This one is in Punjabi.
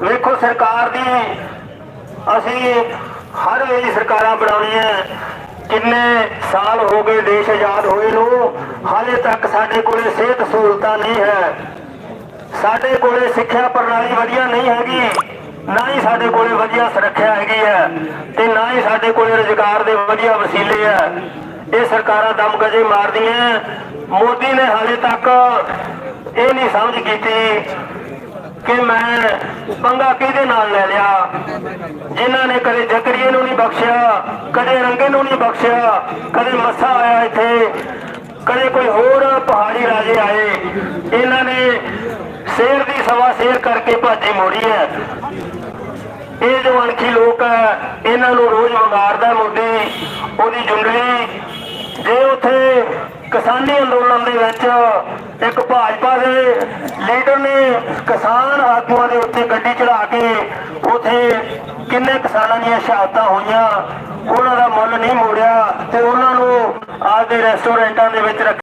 ਵੇਖੋ ਸਰਕਾਰ ਦੀ, ਅਸੀਂ ਹਰ ਵੇਲੇ ਸਰਕਾਰਾਂ ਬਣਾਉਣੀਆਂ। ਕਿੰਨੇ ਸਾਲ ਹੋ ਗਏ ਦੇਸ਼ ਆਜ਼ਾਦ ਹੋਏ ਨੂੰ, ਹਾਲੇ ਤੱਕ ਸਾਡੇ ਕੋਲੇ ਸਿਹਤ ਸਹੂਲਤਾਂ ਨਹੀਂ ਹੈ। ਸਾਡੇ ਕੋਲੇ ਸਿੱਖਿਆ ਪ੍ਰਣਾਲੀ ਵਧੀਆ ਨਹੀਂ ਹੈਗੀ, ਨਾ ਹੀ ਸਾਡੇ ਕੋਲੇ ਵਧੀਆ ਸੁਰੱਖਿਆ ਹੈਗੀ ਹੈ ਤੇ ਨਾ ਹੀ ਸਾਡੇ ਕੋਲੇ ਰੁਜ਼ਗਾਰ ਦੇ ਵਧੀਆ ਵਸੀਲੇ ਹੈ। ਇਹ ਸਰਕਾਰਾਂ ਦਮ ਦਮਗਜੇ ਮਾਰਦੀਆਂ। ਮੋਦੀ ਨੇ ਹਾਲੇ ਤੱਕ ਇਹ ਨਹੀਂ ਸਮਝ ਕੀਤੀ ਕਿ ਮੈਂ ਪੰਗਾ ਕਿਹਦੇ ਨਾਲ ਲੈ ਲਿਆ? ਜਿਨ੍ਹਾਂ ਨੇ ਕਦੇ ਜਕਰੀਏ ਨੂੰ ਨਹੀਂ ਬਖਸ਼ਿਆ, ਕਦੇ ਰੰਗੇ ਨੂੰ ਨਹੀਂ ਬਖਸ਼ਿਆ, ਕਦੇ ਮੱਸਾ ਆਇਆ ਇੱਥੇ, ਕਦੇ ਕੋਈ ਹੋਰ ਪਹਾੜੀ ਰਾਜੇ ਆਏ। ਇਹਨਾਂ ਨੇ ਸ਼ੇਰ ਦੀ ਸਵਾ ਸ਼ੇਰ ਕਰਕੇ ਭਾਜੀ ਮੋੜੀ ਹੈ। ਇਹ ਜੋ ਅਣਖੀ ਲੋਕ ਹੈ, ਇਹਨਾਂ ਨੂੰ ਰੋਜ਼ ਵੰਗਾਰਦਾ ਮੋਦੀ। ਉਹਦੀ ਜੁੰਡਲੀ ਕਿਸਾਨੀ ਅੰਦੋਲਨ ਦੇ ਵਿੱਚ ਇੱਕ ਭਾਜਪਾ ਦੇ ਲੀਡਰ ਨੇ ਕਿਸਾਨ ਆਗੂਆਂ ਦੇ ਉੱਤੇ ਗੱਡੀ ਚੜਾ ਕੇ ਉਥੇ ਕਿੰਨੇ ਕਿਸਾਨਾਂ ਦੀਆਂ ਸ਼ਹਾਦਤਾਂ ਹੋਈਆਂ, ਉਹਨਾਂ ਦਾ ਮੁੱਲ ਨਹੀਂ ਮੋੜਿਆ ਤੇ ਉਹਨਾਂ ਨੂੰ ਆਪਦੇ ਰੈਸਟੋਰੈਂਟਾਂ ਦੇ ਵਿੱਚ ਰੱਖ